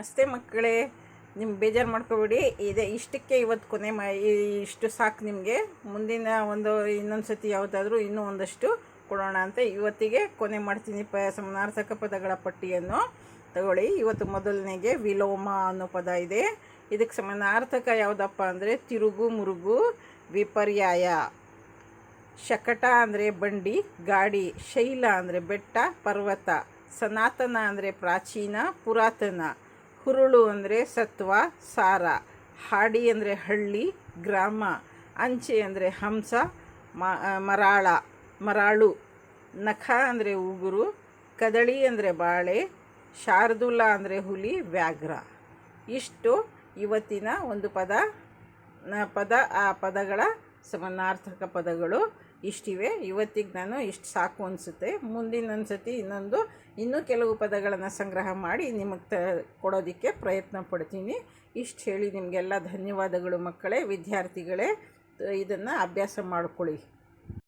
ಅಷ್ಟೇ ಮಕ್ಕಳೇ ನಿಮ್ಗೆ ಬೇಜಾರು ಮಾಡ್ಕೋಬೇಡಿ. ಇದೆ ಇಷ್ಟಕ್ಕೆ ಇವತ್ತು ಕೊನೆ ಮಾ ಇಷ್ಟು ಸಾಕು ನಿಮಗೆ. ಮುಂದಿನ ಒಂದು ಇನ್ನೊಂದು ಸತಿ ಯಾವುದಾದ್ರೂ ಇನ್ನೂ ಒಂದಷ್ಟು ಕೊಡೋಣ ಅಂತ ಇವತ್ತಿಗೆ ಕೊನೆ ಮಾಡ್ತೀನಿ ಪ, ಸಮಾನಾರ್ಥಕ ಪದಗಳ ಪಟ್ಟಿಯನ್ನು. ತಗೊಳ್ಳಿ, ಇವತ್ತು ಮೊದಲನೇಗೆ ವಿಲೋಮ ಅನ್ನೋ ಪದ ಇದೆ. ಇದಕ್ಕೆ ಸಮಾನಾರ್ಥಕ ಯಾವುದಪ್ಪ ಅಂದರೆ ತಿರುಗು ಮುರುಗು ವಿಪರ್ಯಾಯ. ಶಕಟ ಅಂದರೆ ಬಂಡಿ, ಗಾಡಿ, ಶೈಲ ಅಂದರೆ ಬೆಟ್ಟ, ಪರ್ವತ, ಸನಾತನ ಅಂದರೆ ಪ್ರಾಚೀನ, ಪುರಾತನ. ಹುರುಳು ಅಂದರೆ ಸತ್ವ, ಸಾರ. ಹಾಡಿ ಅಂದರೆ ಹಳ್ಳಿ, ಗ್ರಾಮ. ಅಂಚೆ ಅಂದರೆ ಹಂಸ ಮರಾಳ, ಮರಾಳು. ನಖ ಅಂದರೆ ಉಗುರು, ಕದಳಿ ಅಂದರೆ ಬಾಳೆ, ಶಾರ್ದೂಲ ಅಂದರೆ ಹುಲಿ, ವ್ಯಾಘ್ರ. ಇಷ್ಟು ಇವತ್ತಿನ ಒಂದು ಪದ ಪದ, ಆ ಪದಗಳ ಸಮನಾರ್ಥಕ ಪದಗಳು. ಇಷ್ಟಿವೆ. ಇವತ್ತಿಗೆ ನಾನು ಇಷ್ಟು ಸಾಕು ಅನಿಸುತ್ತೆ. ಮುಂದಿನ ಸತಿ ಇನ್ನೊಂದು, ಇನ್ನೂ ಕೆಲವು ಪದಗಳನ್ನು ಸಂಗ್ರಹ ಮಾಡಿ ನಿಮಗೆ ತ, ಕೊಡೋದಕ್ಕೆ ಪ್ರಯತ್ನ ಪಡ್ತೀನಿ. ಇಷ್ಟು ಹೇಳಿ ನಿಮಗೆಲ್ಲ ಧನ್ಯವಾದಗಳು ಮಕ್ಕಳೇ, ವಿದ್ಯಾರ್ಥಿಗಳೇ. ಇದನ್ನು ಅಭ್ಯಾಸ ಮಾಡ್ಕೊಳ್ಳಿ.